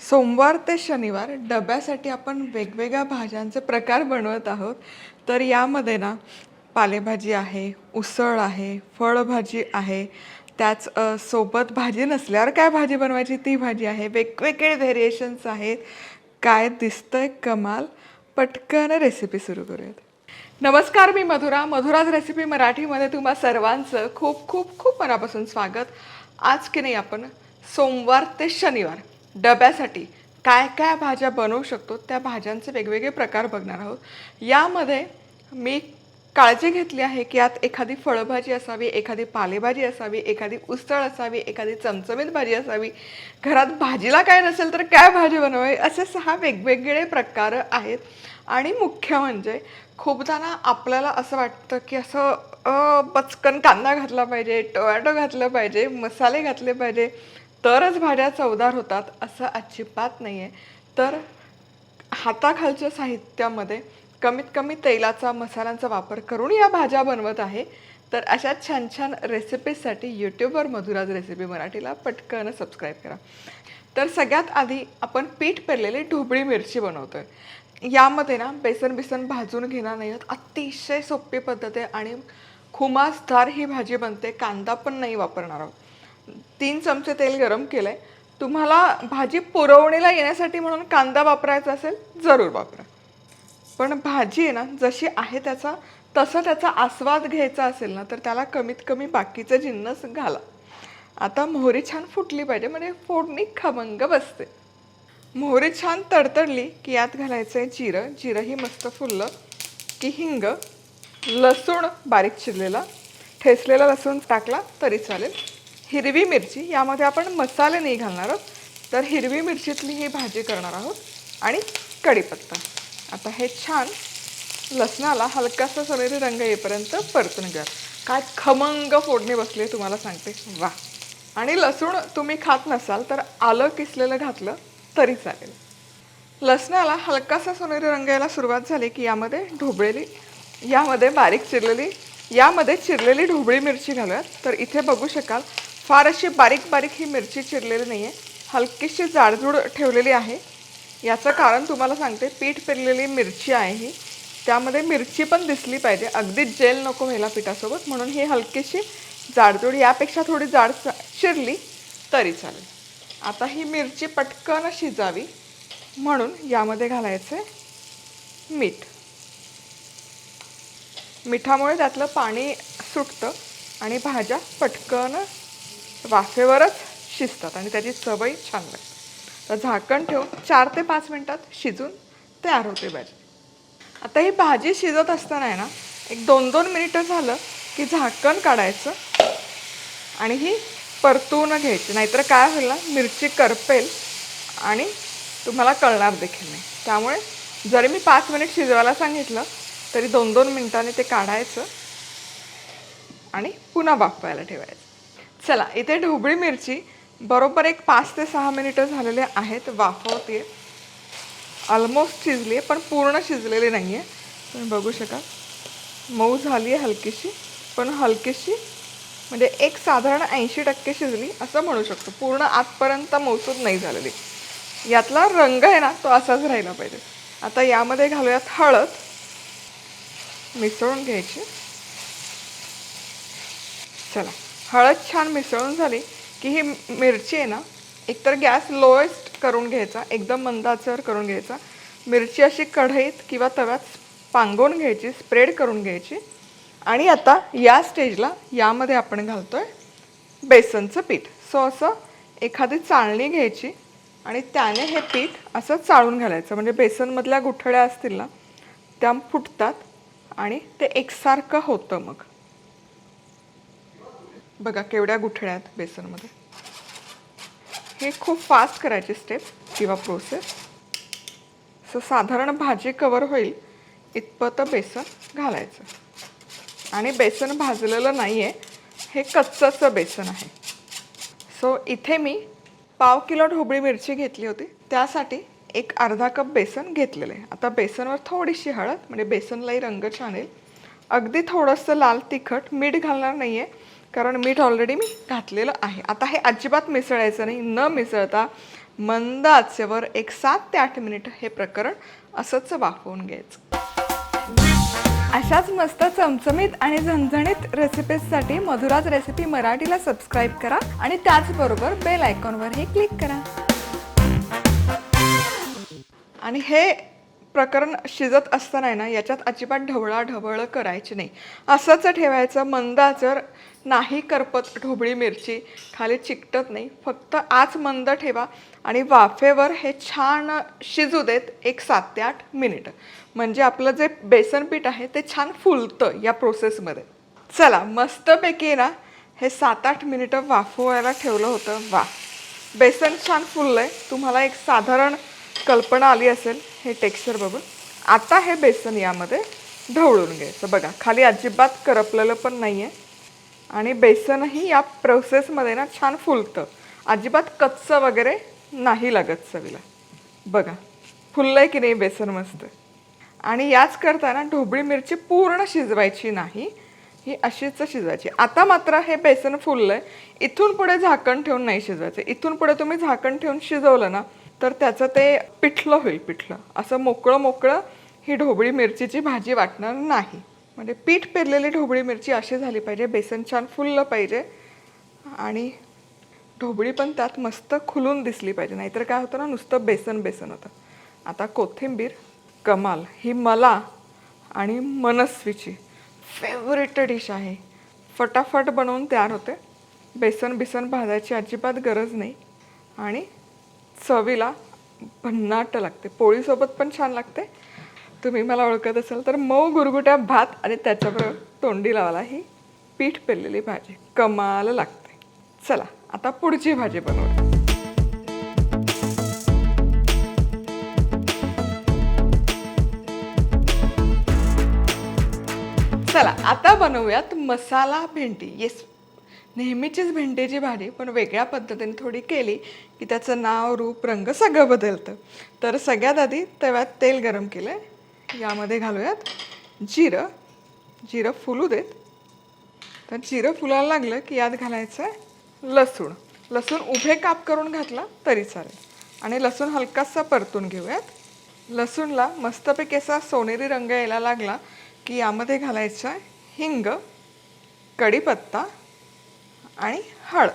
सोमवार ते शनिवार डब्यासाठी आपण वेगवेगळ्या भाज्यांचे प्रकार बनवत आहोत. तर यामध्ये ना पालेभाजी आहे उसळ आहे फळभाजी आहे. त्याच सोबत भाजी नसल्यावर काय भाजी बनवायची? ती भाजी आहे. वेगवेगळे व्हेरिएशन्स आहेत. काय दिसतंय कमाल? पटकन रेसिपी सुरू करूयात. नमस्कार मी मधुरा. मधुराज रेसिपी मराठीमध्ये तुम्हा सर्वांचं खूप खूप खूप मनापासून स्वागत. आज की नाही आपण सोमवार ते शनिवार डब्यासाठी काय काय भाज्या बनवू शकतो त्या भाज्यांचे वेगवेगळे प्रकार बघणार आहोत. यामध्ये मी काळजी घेतली आहे की यात एखादी फळभाजी असावी एखादी पालेभाजी असावी एखादी उसळ असावी एखादी चमचमीत भाजी असावी. घरात भाजीला काय नसेल तर काय भाजी बनवावी असे सहा वेगवेगळे प्रकार आहेत. आणि मुख्य म्हणजे खूपदा ना आपल्याला असं वाटतं की असं पचकन कांदा घातला पाहिजे टोमॅटो घातलं पाहिजे मसाले घातले पाहिजे. तरच भाज्या चवदार होतात असं अजिबात नाही आहे तर हाताखालच्या साहित्यामध्ये कमीत कमी तेलाचा मसाल्यांचा वापर करून या भाज्या बनवत आहे. तर अशा छान छान रेसिपीजसाठी यूट्यूबवर मधुराज रेसिपी मराठीला पटकन सबस्क्राईब करा. तर सगळ्यात आधी आपण पीठ पेरलेली ढोबळी मिरची बनवतो आहे यामध्ये ना बेसन बिसन भाजून घेणार नाही आहोत अतिशय सोपी पद्धत आहे आणि खुमासदार ही भाजी बनते. कांदा पण नाही वापरणार आहोत. तीन चमचे तेल गरम केलं आहे तुम्हाला भाजी पुरवणीला येण्यासाठी म्हणून कांदा वापरायचा असेल जरूर वापरा. पण भाजी आहे ना जशी आहे त्याचा तसं त्याचा आस्वाद घ्यायचा असेल ना तर त्याला कमीत कमी बाकीचं जिन्नस घाला. आता मोहरी छान फुटली पाहिजे म्हणजे फोडणी खमंग बसते. मोहरी छान तडतडली की यात घालायचं आहे जिरं. जिरंही मस्त फुललं की हिंग लसूण बारीक चिरलेला ठेचलेला लसूण टाकला तरी चालेल. हिरवी मिरची यामध्ये आपण मसाले नाही घालणार आहोत. तर हिरवी मिरचीतली ही भाजी करणार आहोत आणि कढीपत्ता. आता हे छान लसणाला हलकासा सोनेरी रंग येईपर्यंत परतून घ्या. काय खमंग फोडणी बसली आहे तुम्हाला सांगते. वा आणि लसूण तुम्ही खात नसाल तर आलं किसलेलं घातलं तरी चालेल. लसणाला हलकासा सोनेरी रंग यायला सुरुवात झाली की यामध्ये ढोबळेली यामध्ये बारीक चिरलेली यामध्ये चिरलेली ढोबळी मिरची घालूयात. तर इथे बघू शकाल फार अशी बारीक बारीक ही मिरची चिरलेली नाही आहे हलकीशी जाडजूड ठेवलेली आहे. याचं कारण तुम्हाला सांगते पीठ पेरलेली मिरची आहे ही. त्यामध्ये मिरची पण दिसली पाहिजे. अगदी जेल नको व्हायला पिठासोबत. म्हणून ही हलकीशी जाडजूड यापेक्षा थोडी जाड शिरली चिरली तरी चालेल. आता ही मिरची पटकन शिजावी. म्हणून यामध्ये घालायचं आहे मीठ. मिठामुळे त्यातलं पाणी सुटतं आणि भाज्या पटकन वाफेवरच शिजतात आणि त्याची चवही छान लागते. तर झाकण ठेवून चार ते पाच मिनटात शिजून तयार होते भाजी आता ही भाजी शिजत असताना आहे ना एक दोन दोन मिनिटं झालं की झाकण काढायचं आणि ही परतून घ्यायची. नाहीतर काय होईल ना मिरची करपेल आणि तुम्हाला कळणार देखील नाही. त्यामुळे जरी मी पाच मिनिट शिजवायला सांगितलं तरी दोन दोन मिनिटांनी ते काढायचं आणि पुन्हा वाफवायला ठेवायचं. चला इथे ढोबळी मिरची बरोबर एक पाच ते सहा मिनिटं झालेले आहेत वाफवते. ऑलमोस्ट शिजली आहे पण पूर्ण शिजलेली नाही आहे तुम्ही बघू शकाल. मऊ झाली आहे हलकीशी पण हलकीशी म्हणजे एक साधारण ऐंशी टक्के शिजली असं म्हणू शकतो. पूर्ण आजपर्यंत मौसूद नाही झालेली. यातला रंग आहे ना तो असाच राहिला पाहिजे. आता यामध्ये घालूयात हळद. मिसळून घ्यायची. चला. हळद छान मिसळून झाली की ही मिरची आहे ना एकतर गॅस लोएस्ट करून घ्यायचा एकदम मंदाचर करून घ्यायचा. मिरची अशी कढईत किंवा तव्यात पांगवून घ्यायची स्प्रेड करून घ्यायची. आणि आता या स्टेजला यामध्ये आपण घालतो आहे बेसनचं पीठ. सो असं एखादी चाळणी घ्यायची आणि त्याने हे पीठ असं चाळून घालायचं. म्हणजे बेसनमधल्या गुठळ्या असतील ना त्या फुटतात आणि ते एकसारखं होतं मग. बघा केवढ्या गुठळ्यात बेसनमध्ये. हे खूप फास्ट करायची स्टेप किंवा प्रोसेस सो साधारण भाजी कवर होईल इतपत बेसन घालायचं. आणि बेसन भाजलेलं नाही आहे हे कच्चंचं बेसन आहे. सो इथे मी पाव किलो ढोबळी मिरची घेतली होती त्यासाठी एक अर्धा कप बेसन घेतलेलं आहे. आता बेसनवर थोडीशी हळद म्हणजे बेसनलाही रंग छान येईल. अगदी थोडंसं लाल तिखट मीठ घालणार नाही आहे कारण मीठ ऑलरेडी मी घातलेलं आहे. आता हे अजिबात मिसळायचं नाही. न मिसळता मंद आचेवर एक सात ते आठ मिनिट हे प्रकरण असंच वाफवून घ्यायचं. अशाच मस्त चमचमीत आणि झणझणीत रेसिपीजसाठी मधुराज रेसिपी मराठीला सबस्क्राईब करा आणि त्याचबरोबर बेल आयकॉनवरही क्लिक करा. आणि हे प्रकरण शिजत असताना आहे ना याच्यात अजिबात ढवळा ढवळ करायची नाही. असंच ठेवायचं मंदा जर नाही करपत ढोबळी मिरची खाली चिकटत नाही. फक्त आज मंद ठेवा आणि वाफेवर हे छान शिजू देत एक सात ते आठ मिनिटं. म्हणजे आपलं जे बेसन पीठ आहे ते छान फुलतं या प्रोसेसमध्ये. चला मस्तपैकी ना हे सात आठ मिनिटं वाफवायला ठेवलं होतं. वा बेसन छान फुललं आहे तुम्हाला एक साधारण कल्पना आली असेल. हे टेक्स्चर बघून. आता हे बेसन यामध्ये ढवळून घ्यायचं. बघा खाली अजिबात करपलेलं पण नाही आहे आणि बेसनही या प्रोसेसमध्ये ना छान फुलतं. अजिबात कच्चं वगैरे नाही लागत चवीला. बघा फुललं आहे की नाही बेसन मस्त. आणि याच करताना ढोबळी मिरची पूर्ण शिजवायची नाही. ही अशीच शिजवायची. आता मात्र हे बेसन फुललं आहे इथून पुढे झाकण ठेवून नाही शिजवायचं. इथून पुढे तुम्ही झाकण ठेवून शिजवलं ना तर त्याचं ते पिठलं होईल पिठलं. असं मोकळं मोकळं ही ढोबळी मिरचीची भाजी वाटणार नाही. म्हणजे पीठ पेरलेली ढोबळी मिरची अशी झाली पाहिजे बेसन छान फुललं पाहिजे आणि ढोबळी पण त्यात मस्त खुलून दिसली पाहिजे. नाहीतर काय होतं ना नुसतं बेसन बेसन होतं. आता कोथिंबीर कमाल. ही मला आणि मनस्वीची फेवरेट डिश आहे. फटाफट बनवून तयार होते. बेसन बिसन भाजायची अजिबात गरज नाही. आणि चवीला भन्नाट लागते. पोळीसोबत पण छान लागते. तुम्ही मला ओळखत असाल तर मऊ गुरगुट्या भात आणि त्याच्याबरोबर तोंडी लावायला ही पीठ पेरलेली भाजी कमाल लागते. चला आता पुढची भाजी बनवूया. चला आता बनवूयात मसाला भेंडी. येस नेहमीचीच भेंडीची भाजी पण वेगळ्या पद्धतीने थोडी केली की त्याचं नाव रूप रंग सगळं बदलतं. तर सगळ्यात आधी तव्यात तेल गरम केलं आहे यामध्ये घालूयात जिरं. जिरं फुलू देत. तर जिरं फुलायला लागलं की यात घालायचं आहे लसूण. लसूण उभे काप करून घातला तरी चालेल. आणि लसूण हलकासा परतून घेऊयात. लसूणला मस्तपैकी असा सोनेरी रंग यायला लागला की यामध्ये घालायचा आहे हिंग कढीपत्ता आणि हळद.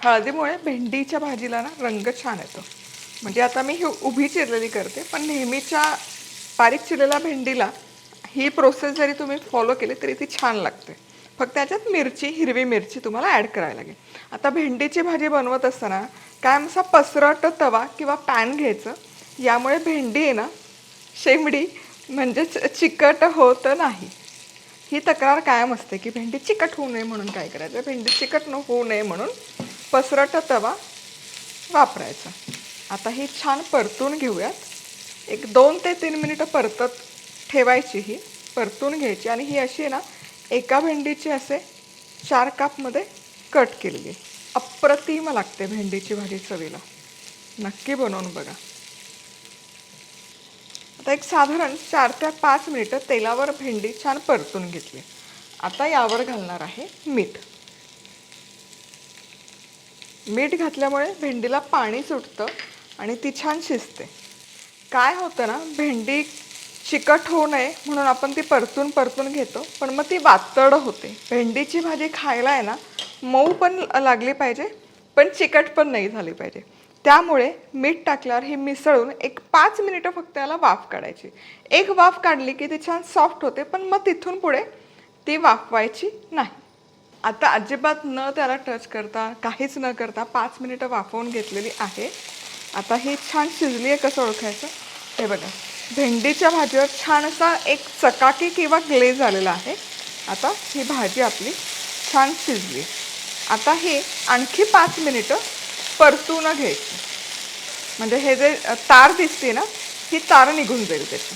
हळदीमुळे भेंडीच्या भाजीला ना रंग छान येतो. म्हणजे आता मी ही उभी चिरलेली करते पण नेहमीच्या बारीक चिरलेल्या भेंडीला ही प्रोसेस जरी तुम्ही फॉलो केली तरी ती छान लागते. फक्त त्याच्यात मिरची हिरवी मिरची तुम्हाला ॲड करायला लागेल. आता भेंडीची भाजी बनवत असताना कायम असा पसरट तवा किंवा पॅन घ्यायचं यामुळे भेंडी आहे ना शेंबडी म्हणजेच चिकट होत नाही. ही तक्रार कायम असते की भेंडी चिकट होऊ नये म्हणून काय करायचं? भेंडी चिकट न होऊ नये म्हणून पसरट तवा वापरायचा. आता ही छान परतून घेऊयात. एक दोन ते तीन मिनिटं परतत ठेवायची ही परतून घ्यायची आणि ही अशी आहे ना एका भेंडीची असे चार कापमध्ये कट केलेली. अप्रतिम लागते भेंडीची भाजी चवीला. नक्की बनवून बघा. आता एक साधारण चार ते पाच मिनिटं तेलावर भेंडी छान परतून घेतली. आता यावर घालणार आहे मीठ. मीठ घातल्यामुळे भेंडीला पाणी सुटतं आणि ती छान शिजते. काय होतं ना भेंडी चिकट होऊ नये म्हणून आपण ती परतून परतून घेतो पण मग ती वातड होते. भेंडीची भाजी खायला आहे ना मऊ पण लागली पाहिजे पण चिकट पण नाही झाली पाहिजे. त्यामुळे मीठ टाकल्यावर हे मिसळून एक पाच मिनिटं फक्त याला वाफ काढायची. एक वाफ काढली की ती छान सॉफ्ट होते पण मग तिथून पुढे ती वाफवायची नाही. आता अजिबात न त्याला टच करता काहीच न करता पाच मिनिटं वाफवून घेतलेली आहे. आता ही छान शिजली आहे कसं ओळखायचं? हे बघा भेंडीच्या भाजीवर छान असा एक चकाकी किंवा ग्लेज आलेला आहे. आता ही भाजी आपली छान शिजली. आता हे आणखी पाच मिनिटं परतून घ्यायचं. म्हणजे हे जे तार दिसते ना ही तार निघून जाईल त्याची.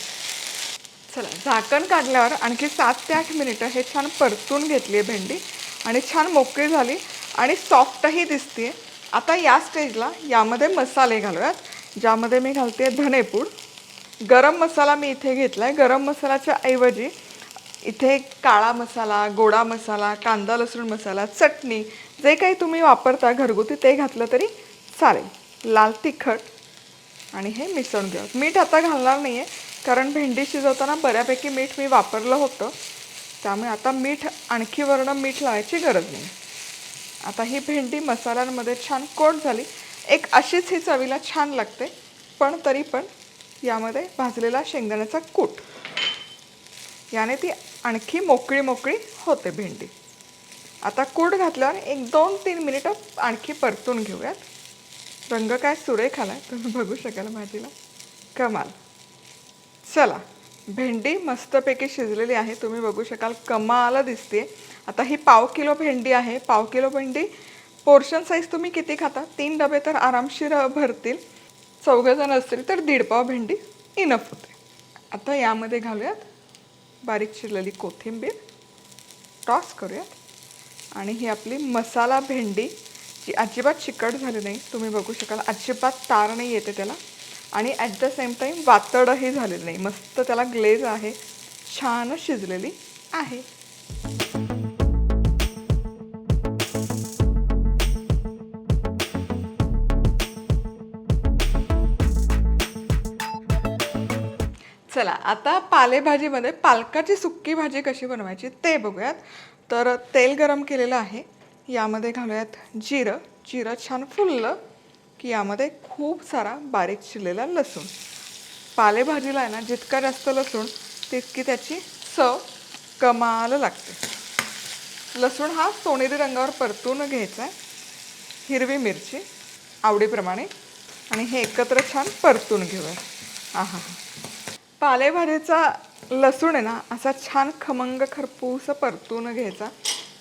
चला झाकण काढल्यावर आणखी सात ते आठ मिनिटं हे छान परतून घेतली आहे भेंडी आणि छान मोकळी झाली आणि सॉफ्टही दिसते आता या स्टेजला यामध्ये मसाले घालूयात ज्यामध्ये मी घालते धनेपूड. गरम मसाला मी इथे घेतला आहे गरम मसाल्याच्या ऐवजी इथे काळा मसाला गोडा मसाला कांदा लसूण मसाला चटणी जे काही तुम्ही वापरता घरगुती ते घातलं तरी चालेल. लाल तिखट आणि हे मिसळून घ्या मीठ आता घालणार नाही आहे कारण भेंडी शिजवताना बऱ्यापैकी मीठ मी वापरलं होतं. त्यामुळे आता मीठ आणखी वरणं मीठ लावायची गरज नाही. आता ही भेंडी मसाल्यांमध्ये छान कोट झाली. एक अशीच ही चवीला छान लागते पण तरी पण यामध्ये भाजलेला शेंगदाण्याचा कूट. याने ती आणखी मोकळी मोकळी होते भेंडी. आता कूट घातल्यावर एक दोन तीन मिनिटं आणखी परतून घेऊयात. रंग काय सुरेख आहे तुम्ही बघू शकाल भाजीला कमाल. चला भेंडी मस्तपैकी शिजलेली आहे तुम्ही बघू शकाल कमाल दिसते आता ही पाव किलो भेंडी आहे पाव किलो भेंडी पोर्शन साईज तुम्ही किती खाता? तीन डबे तर आरामशीर भरतील. चौघजण असतील तर दीड पाव भेंडी इनफ होते. आता यामध्ये घालूयात. बारीक चिरलेली कोथिंबीर टॉस करूयात. आणि ही आपली मसाला भेंडी जी अजिबात चिकट झाली नाही तुम्ही बघू शकाल. अजिबात तार नाही येते त्याला. आणि ॲट द सेम टाईम वातडही झालेलं नाही. मस्त त्याला ग्लेज आहे. छान शिजलेली आहे. चला आता पालेभाजीमध्ये पालकाची सुक्की भाजी कशी बनवायची ते बघूयात. तर तेल गरम केलेलं आहे यामध्ये घालूयात जिरं. जिरं छान फुललं की यामध्ये खूप सारा बारीक चिरलेला लसूण. पालेभाजीला आहे ना जितका जास्त लसूण तितकी त्याची चव कमाल लागते. लसूण हा सोनेरी रंगावर परतून घ्यायचा आहे. हिरवी मिरची आवडीप्रमाणे. आणि हे एकत्र छान परतून घेऊया. आहा हा पालेभाजीचा लसूण आहे ना असा छान खमंग खरपूस परतून घ्यायचा.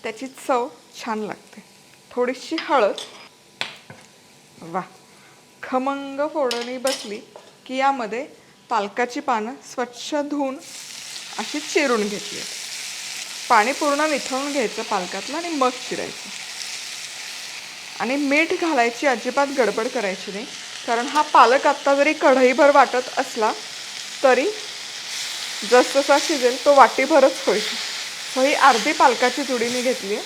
त्याची चव छान लागते. थोडीशी हळद. वा खमंग फोडणी बसली की यामध्ये पालकाची पानं स्वच्छ धुवून अशी चिरून घेतली. पाणी पूर्ण निथळून घ्यायचं पालकातलं आणि मग चिरायचं. आणि मीठ घालायची अजिबात गडबड करायची नाही कारण हा पालक आत्ता जरी कढईभर वाटत असला तरी जसजसा शिजेल तो वाटीभरच होईल. सो ही अर्धी पालकाची जुडी मी घेतली आहे.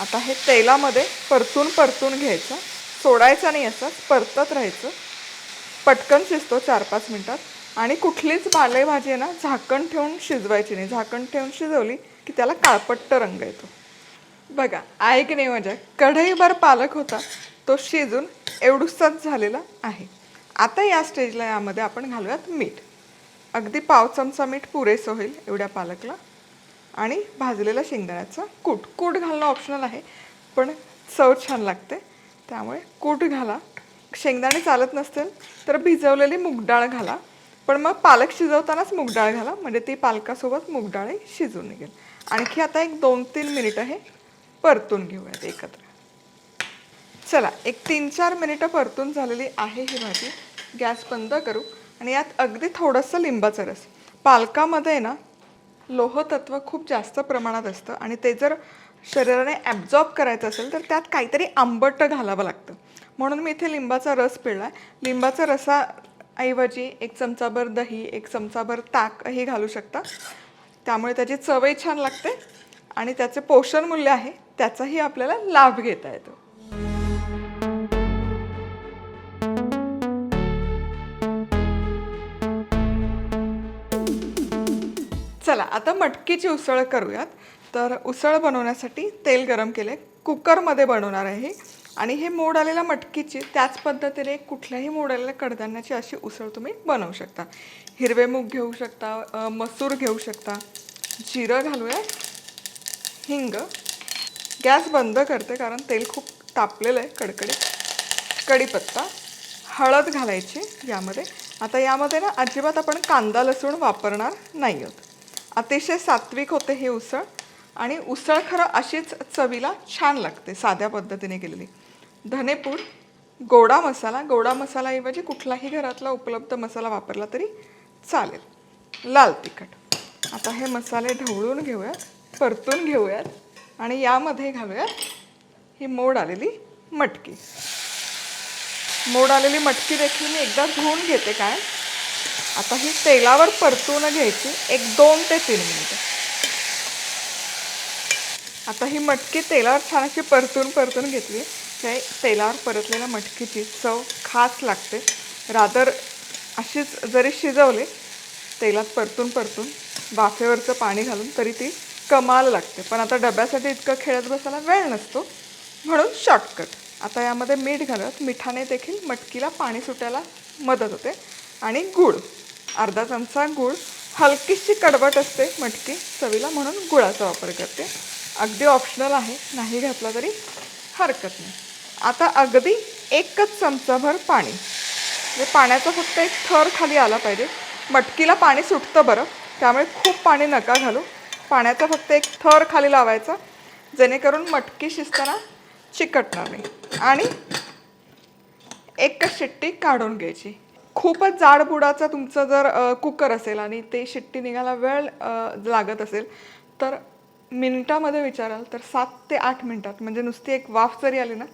आता हे तेलामध्ये परतून परतून घ्यायचं. सोडायचं नाही असं परतत राहायचं. पटकन शिजतो चार पाच मिनटात. आणि कुठलीच पालेभाजी आहे ना झाकण ठेवून शिजवायची नाही. झाकण ठेवून शिजवली की त्याला काळपट्ट रंग येतो. बघा आहे की नाही मजा? कढईभर पालक होता तो शिजून एवढूसाच झालेला आहे. आता या स्टेजला यामध्ये आपण घालूयात मीठ. अगदी पाव चमचा मीठ पुरेसं होईल एवढ्या पालकला. आणि भाजलेला शेंगदाण्याचा कूट. कूट घालणं ऑप्शनल आहे पण चव छान लागते. त्यामुळे कूट घाला. शेंगदाणे चालत नसतील तर भिजवलेली मूगडाळ घाला. पण मग पालक शिजवतानाच मूगडाळ घाला म्हणजे ती पालकासोबत मूगडाळही शिजून निघेल. आणखी आता एक दोन तीन मिनिटं हे परतून घेऊयात एकत्र. चला एक तीन चार मिनिटं परतून झालेली आहे ही भाजी. गॅस बंद करू. आणि यात अगदी थोडंसं लिंबाचं रस. पालकामध्ये आहे ना लोहतत्व खूप जास्त प्रमाणात असतं आणि ते जर शरीराने ॲब्झॉर्ब करायचं असेल तर त्यात काहीतरी आंबट घालावं लागतं. म्हणून मी इथे लिंबाचा रस पिळला आहे लिंबाचा रसाऐवजी एक चमचाभर दही एक चमचाभर ताकही घालू शकता. त्यामुळे त्याची चवही छान लागते आणि त्याचे पोषण मूल्य आहे त्याचाही आपल्याला लाभ घेता येतो. चला आता मटकीची उसळ करूयात. तर उसळ बनवण्यासाठी तेल गरम केले कुकरमध्ये बनवणार आहे आणि हे मोड आलेल्या मटकीची त्याच पद्धतीने कुठल्याही मोड आलेल्या कडधान्याची अशी उसळ तुम्ही बनवू शकता. हिरवे मूग घेऊ शकता मसूर घेऊ शकता. जिरं घालूया. हिंग. गॅस बंद करते कारण तेल खूप तापलेलं आहे कडकडीत. कढीपत्ता. हळद घालायची यामध्ये. आता यामध्ये ना अजिबात आपण कांदा लसूण वापरणार नाही आहोत. अतिशय सात्विक होते हे उसळ. आणि उसळ खरं अशीच चवीला छान लागते साध्या पद्धतीने केलेली. धनेपूड गोडा मसाला गोडा मसालाऐवजी कुठलाही घरातला उपलब्ध मसाला वापरला तरी चालेल. लाल तिखट. आता हे मसाले ढवळून घेऊयात परतून घेऊयात आणि यामध्ये घालूयात ही मोड आलेली मटकी. मोड आलेली मटकी देखील मी एकदा धुवून घेते काय? आता ही तेलावर परतून घ्यायची एक दोन ते तीन मिनटं. आता ही मटकी तेलावर छान अशी परतून परतून घेतली. ते तेलावर परतलेल्या मटकीची चव खास लागते. रादर अशीच जरी शिजवले तेलात परतून परतून वाफेवरचं पाणी घालून तरी ती कमाल लागते. पण आता डब्यासाठी इतकं खेळत बसायला वेळ नसतो म्हणून शॉर्टकट आता यामध्ये मीठ घालत मिठाने देखील मटकीला पाणी सुटायला मदत होते आणि गूळ. अर्धा चमचा गूळ हलकीशी कडवट असते मटकी चवीला म्हणून गुळाचा वापर करते. अगदी ऑप्शनल आहे नाही घातला तरी हरकत नाही. आता अगदी एकच चमचाभर पाणी. म्हणजे पाण्याचा फक्त एक थर खाली आला पाहिजे. मटकीला पाणी सुटतं बरं त्यामुळे खूप पाणी नका घालू. पाण्याचा फक्त एक थर खाली लावायचा जेणेकरून मटकी शिजताना चिकटणार नाही. आणि एकच शिट्टी काढून घ्यायची. खूपच जाड बुडाचा तुमचं जर कुकर असेल आणि ते शिट्टी निघायला वेळ लागत असेल तर मिनिटामध्ये विचाराल तर सात ते आठ मिनिटात म्हणजे नुसती एक वाफ जरी आली ना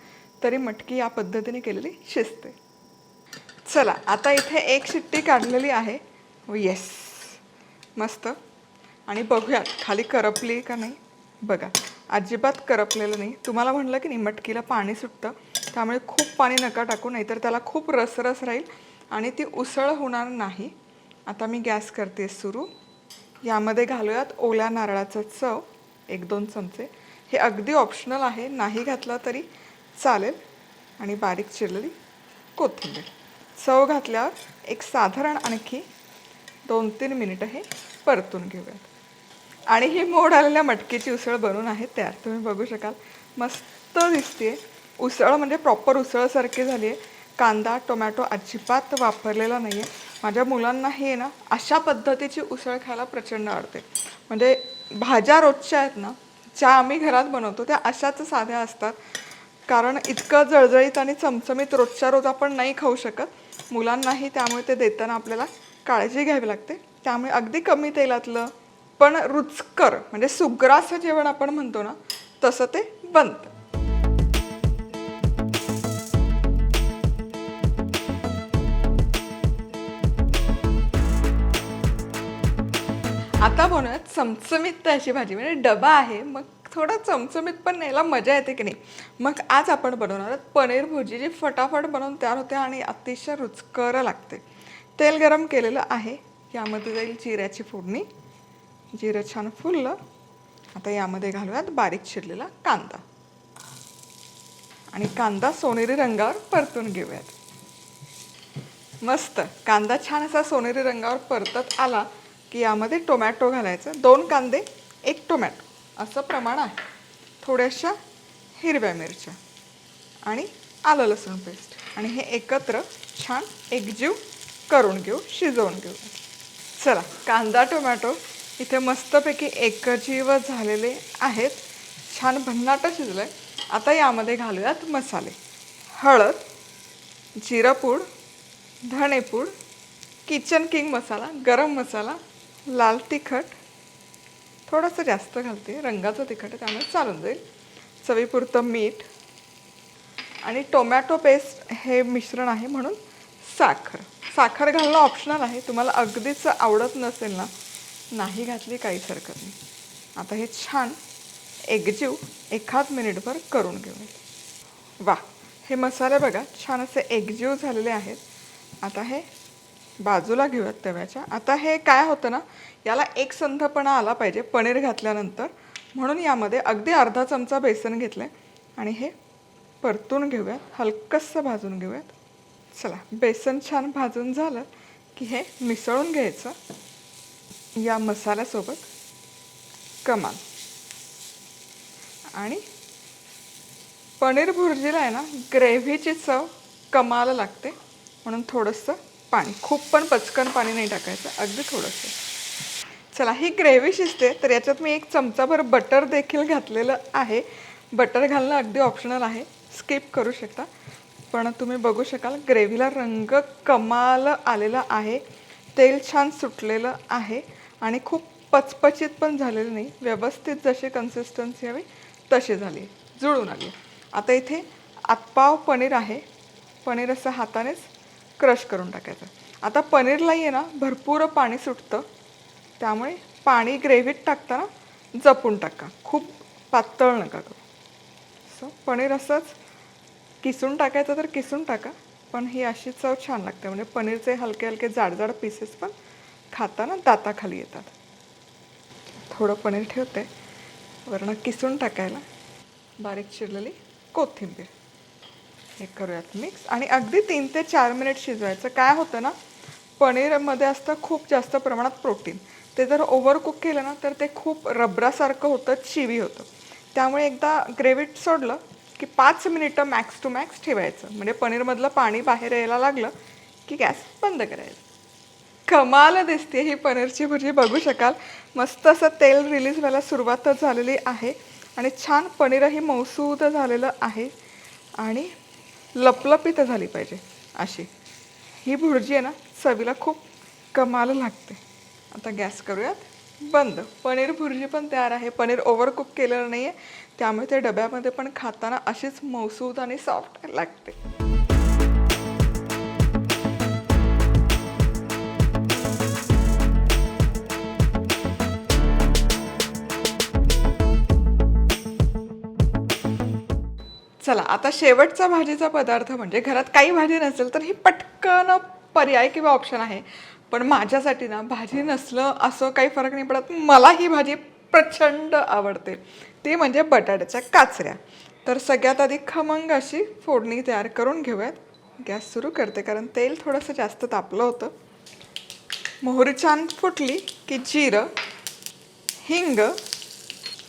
तरी मटकी या पद्धतीने केलेली शिजते. चला आता इथे एक शिट्टी काढलेली आहे. Oh, येस मस्त. आणि बघूयात खाली करपली का नाही? बघा अजिबात करपलेलं नाही. तुम्हाला म्हणलं की नाही मटकीला पाणी सुटतं त्यामुळे खूप पाणी नका टाकू नाहीतर त्याला खूप रसरस राहील. आणि ती उसळ होणार नाही. आता मी गॅस करते सुरू. यामध्ये घालूयात ओल्या नारळाचं चव एक दोन चमचे. हे अगदी ऑप्शनल आहे नाही घातलं तरी चालेल. आणि बारीक चिरलेली कोथिंबीर. चव घातल्यावर एक साधारण आणखी दोन तीन मिनिटं हे परतून घेऊयात. आणि ही मोड आलेल्या मटकीची उसळ बनवून आहे तयार तुम्ही बघू शकाल. मस्त दिसते उसळ म्हणजे प्रॉपर उसळसारखी झाली आहे कांदा टोमॅटो अजिबात वापरलेला नाही आहे माझ्या मुलांना हे ना अशा पद्धतीची उसळ खायला प्रचंड आवडते. म्हणजे भाज्या रोजच्या आहेत ना ज्या आम्ही घरात बनवतो त्या अशाच साध्या असतात. कारण इतकं जळजळीत आणि चमचमीत रोजच्या रोज आपण नाही खाऊ शकत. मुलांनाही त्यामुळे ते देताना आपल्याला काळजी घ्यावी लागते. त्यामुळे अगदी कमी तेलातलं पण रुचकर म्हणजे सुग्रास जेवण आपण म्हणतो ना तसं ते बनतं. आता बनवूयात चमचमीत अशी भाजी म्हणजे डबा आहे मग थोडं चमचमीत पण न्यायला मजा येते की नाही? मग आज आपण बनवणार आहोत पनीर भुर्जी जी फटाफट बनवून तयार होते आणि अतिशय रुचकर लागते. तेल गरम केलेलं आहे यामध्ये जाईल जिऱ्याची फोडणी. जिरं छान फुललं. आता यामध्ये घालूयात बारीक चिरलेला कांदा. आणि कांदा सोनेरी रंगावर परतून घेऊयात. मस्त. कांदा छान असा सोनेरी रंगावर परतत आला की यामध्ये टोमॅटो घालायचं. दोन कांदे एक टोमॅटो. असं प्रमाण आहे. थोड्याशा हिरव्या मिरच्या आणि आलं लसूण पेस्ट. आणि हे एकत्र छान एकजीव करून घेऊ शिजवून घेऊ. चला कांदा टोमॅटो इथे मस्तपैकी एकजीव झालेले आहेत. छान भन्नाट शिजलं आहे आता यामध्ये घालूयात मसाले. हळद जिरापूड धणेपूड किचन किंग मसाला गरम मसाला लाल तिखट थोडंसं जास्त घालते. रंगाचं तिखट आहे त्यामुळे चालून जाईल. चवीपुरतं मीठ आणि टोमॅटो पेस्ट हे मिश्रण आहे म्हणून साखर. साखर घालणं ऑप्शनल आहे. तुम्हाला अगदीच आवडत नसेल ना नाही घातली काहीच हरकत नाही. आता हे छान एकजीव एखाद मिनिटभर करून घेऊया. वा हे मसाले बघा छान असे एकजीव झालेले आहेत. आता हे बाजूला घेऊयात तव्याच्या. आता हे काय होतं ना याला एक संधपणा आला पाहिजे पनीर घातल्यानंतर. म्हणून यामध्ये अगदी अर्धा चमचा बेसन घेतलं आहे आणि हे परतून घेऊयात हलकंसं भाजून घेऊयात. चला बेसन छान भाजून झालं की हे मिसळून घ्यायचं. या मसाल्यासोबत कमाल. आणि पनीर भुर्जीला आहे ना ग्रेव्हीची चव कमाल लागते. म्हणून थोडंसं पाणी खूप पण पचकन पाणी नाही टाकायचं अगदी थोडंसं. चला ही ग्रेव्ही शिजते तर याच्यात मी एक चमचाभर बटर देखील घातलेलं आहे. बटर घालणं अगदी ऑप्शनल आहे स्किप करू शकता. पण तुम्ही बघू शकाल ग्रेव्हीला रंग कमाल आलेला आहे तेल छान सुटलेलं आहे आणि खूप पचपचित पण झालेलं नाही. व्यवस्थित जशी कन्सिस्टन्सी हवी तशी झाली. जुळून आली. आता इथे आतपाव पनीर आहे. पनीर असं हातानेच क्रश करून टाकायचं. आता पनीरलाही आहे ना भरपूर पाणी सुटतं. त्यामुळे पाणी ग्रेव्हीत टाकताना जपून टाका. खूप पातळ नका करू. सो पनीर असंच किसून टाकायचं तर किसून टाका पण ही अशी चव छान लागते. म्हणजे पनीरचे हलके हलके जाडजाड पीसेस पण खाताना दाताखाली येतात. थोडं पनीर ठेवते. वरनं किसून टाकायला बारीक चिरलेली कोथिंबीर. हे करूयात मिक्स आणि अगदी तीन ते चार मिनिट शिजवायचं. काय होतं ना पनीरमध्ये असतं खूप जास्त प्रमाणात प्रोटीन ते जर ओव्हर कुक केलं ना तर ते खूप रबरासारखं होतं चिवी होतं. त्यामुळे एकदा ग्रेव्हीत सोडलं की पाच मिनिटं मॅक्स टू मॅक्स ठेवायचं. म्हणजे पनीरमधलं पाणी बाहेर यायला लागलं की गॅस बंद करायचं. कमाल दिसते ही पनीरची भुर्जी बघू शकाल. मस्त असं तेल रिलीज व्हायला सुरुवातच झालेली आहे. आणि छान पनीरही मौसूद झालेलं आहे. आणि लपलपीत झाली पाहिजे अशी. ही भुर्जी आहे ना चवीला खूप कमाल लागते. आता गॅस करूयात. बंद. पनीर भुर्जी पण तयार आहे. पनीर ओव्हर कुक केलेलं नाही आहे त्यामुळे ते डब्यामध्ये पण खाताना अशीच मौसूद आणि सॉफ्ट लागते. चला आता शेवटचा भाजीचा पदार्थ म्हणजे घरात काही भाजी नसेल तर ही पटकन पर्याय किंवा ऑप्शन आहे. पण माझ्यासाठी ना भाजी नसलं असं काही फरक नाही पडत. मला ही भाजी प्रचंड आवडते. ती म्हणजे बटाट्याच्या काचऱ्या. तर सगळ्यात आधी खमंग अशी फोडणी तयार करून घेऊयात. गॅस सुरू करते कारण तेल थोडंसं जास्त तापलं होतं. मोहरी छान फुटली की जिरं हिंग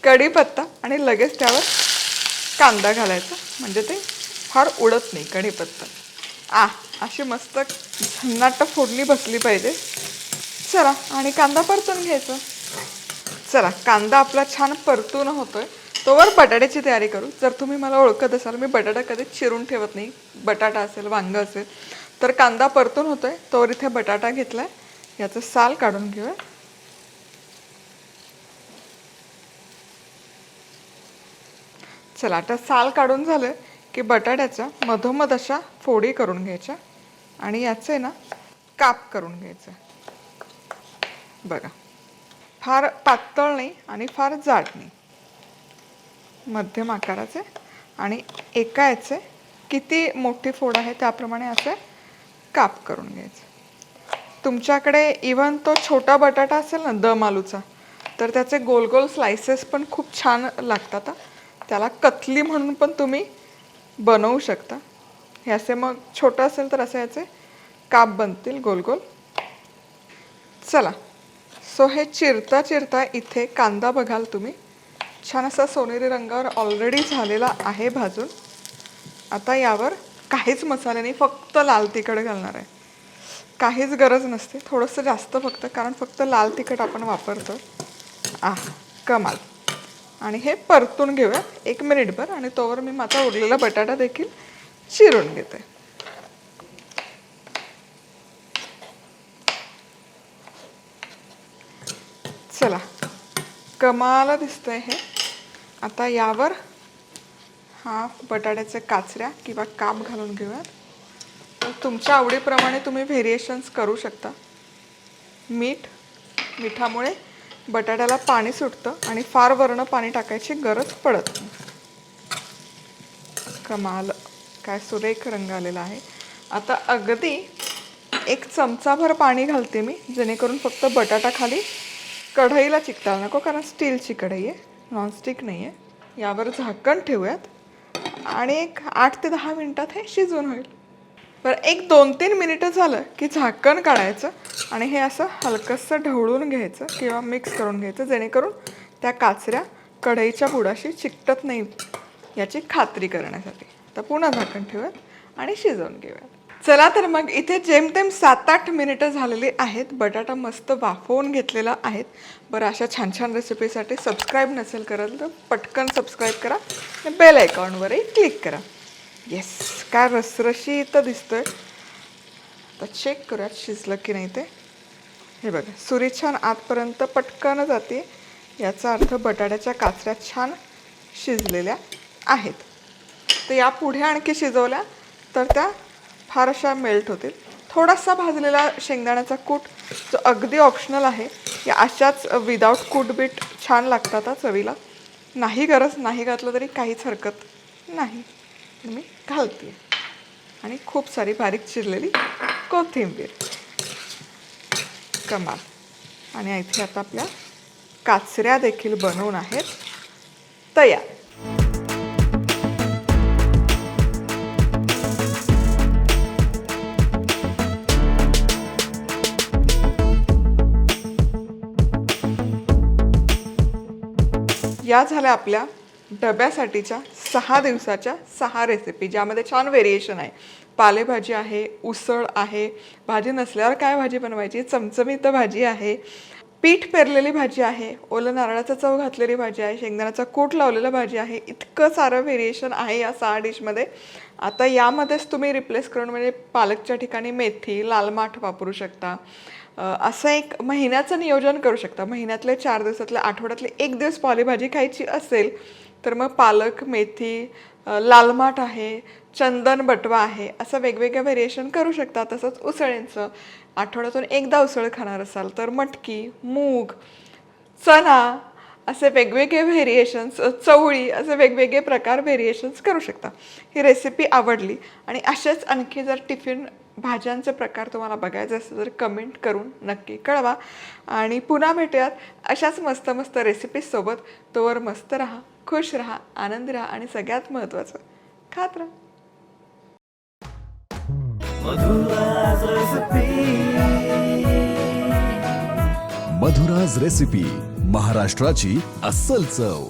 कढीपत्ता आणि लगेच त्यावर कांदा घालायचा. म्हणजे ते फार उडत नाही कढीपत्ता. आ अशी मस्त झन्नाट फोडणी बसली पाहिजे. चला आणि कांदा परतून घ्यायचा. चला कांदा आपला छान परतून होतोय. तोवर बटाट्याची तयारी करू. जर तुम्ही मला ओळखत असाल मी बटाटा कधीच चिरून ठेवत नाही. बटाटा असेल वांगं असेल. तर कांदा परतून होतोय. तोवर इथे बटाटा घेतलाय. याचं साल काढून घेऊया. चला आता साल काढून झालं की बटाट्याच्या मधोमध अशा फोडी करून घ्यायच्या आणि याचे ना काप करून घ्यायचं. बघा फार पातळ नाही आणि फार जाड नाही. मध्यम आकाराचे आणि एका याचे किती मोठी फोड आहे त्याप्रमाणे असे काप करून घ्यायचे. तुमच्याकडे इवन तो छोटा बटाटा असेल ना दम आलूचा तर त्याचे गोल गोल स्लायसेस पण खूप छान लागतात त्याला कतली म्हणून पण तुम्ही बनवू शकता. हे असे मग छोटं असेल तर असे याचे काप बनतील गोल गोल. चला. सो हे चिरता चिरता इथे कांदा बघाल तुम्ही. छान असा सोनेरी रंगावर ऑलरेडी झालेला आहे भाजून. आता यावर काहीच मसाले नाही फक्त लाल तिखट घालणार आहे. काहीच गरज नसते थोडंसं जास्त फक्त कारण फक्त लाल तिखट आपण वापरतो. आ कमाल. आणि हे परतून घेऊया एक मिनिटभर आणि तोवर मी माझा उरलेला बटाटा देखील चिरून घेते. चला. कमाला दिसतंय हे. आता यावर हा बटाट्याचे काचऱ्या किंवा काप घालून घेऊयात. तर तुमच्या आवडीप्रमाणे तुम्ही व्हेरिएशन्स करू शकता. मीठ मिठामुळे बटाट्याला पाणी सुटतं आणि फार वरणं पाणी टाकायची गरज पडत नाही. कमाल. काय सुरेख रंग आलेला आहे. आता अगदी एक चमचाभर पाणी घालते मी जेणेकरून फक्त बटाटा खाली कढईला चिकटायला नको कारण स्टीलची कढई आहे नॉनस्टिक नाही आहे यावर झाकण ठेवूयात. आणि एक आठ ते दहा मिनटात हे शिजून होईल. बरं एक दोन तीन मिनिटं झालं की झाकण काढायचं आणि हे असं हलकंसं ढवळून घ्यायचं किंवा मिक्स करून घ्यायचं जेणेकरून त्या काचऱ्या कढईच्या बुडाशी चिकटत नाही याची खात्री करण्यासाठी. तर पुन्हा झाकण ठेवूयात आणि शिजवून घेऊयात. चला तर मग इथे जेमतेम सात आठ मिनिटं झालेली आहेत बटाटा मस्त वाफवून घेतलेला आहेत. बरं अशा छान छान रेसिपीसाठी सबस्क्राईब नसेल करत तर पटकन सबस्क्राईब करा आणि बेल आयकॉनवरही क्लिक करा. येस काय रसरशी रसरशीत दिसतोय. तर चेक करूयात शिजलं की नाही ते. हे बघा सुरी छान आतपर्यंत पटकन जाते. याचा अर्थ बटाट्याच्या काचऱ्या छान शिजलेल्या आहेत. तर या पुढे आणखी शिजवल्या तर त्या फार अशा मेल्ट होतील. थोडासा भाजलेला शेंगदाण्याचा कूट जो अगदी ऑप्शनल आहे या अशाच विदाऊट कूट बीट छान लागतात हा चवीला. नाही गरज नाही घातलं तरी काहीच हरकत नाही. मी घालते. आणि खूप सारी बारीक चिरलेली कोथिंबीर. कमाल. आणि इथे आता आपल्या काचऱ्या देखील बनवून आहेत. तयार. या झाल्या आपल्या डब्यासाठीच्या सहा दिवसाच्या सहा रेसिपी ज्यामध्ये छान व्हेरिएशन आहे. पालेभाजी आहे उसळ आहे भाजी नसल्यावर काय भाजी बनवायची? चमचमीत भाजी आहे. पीठ पेरलेली भाजी आहे. ओलं नारळाचा चव घातलेली भाजी आहे. शेंगदाण्याचा कूट लावलेला भाजी आहे. इतकं सारं व्हेरिएशन आहे या सहा डिशमध्ये आता यामध्येच तुम्ही रिप्लेस करून म्हणजे पालकच्या ठिकाणी मेथी लाल माठ वापरू शकता. असं एक महिन्याचं नियोजन करू शकता. महिन्यातले चार दिवसातले आठवड्यातले एक दिवस पालेभाजी खायची असेल तर मग पालक मेथी लालमाठ आहे चंदन बटवा आहे असं वेगवेगळ्या व्हेरिएशन करू शकता तसंच उसळींचं आठवड्यातून एकदा उसळ खाणार असाल तर मटकी मूग चणा असे वेगवेगळे व्हेरिएशन्स चवळी असे वेगवेगळे प्रकार व्हेरिएशन्स करू शकता. ही रेसिपी आवडली. आणि असेच आणखी जर टिफिन भाज्यांचे प्रकार तुम्हाला बघायचे असेल तर कमेंट करून नक्की कळवा. आणि पुन्हा भेटूयात अशाच मस्त मस्त रेसिपीजसोबत तोवर मस्त राहा. खुश राहा आनंदी राहा आणि सगळ्यात महत्त्वाचं खात राहा. मधुराज रेसिपी महाराष्ट्राची अस्सल चव.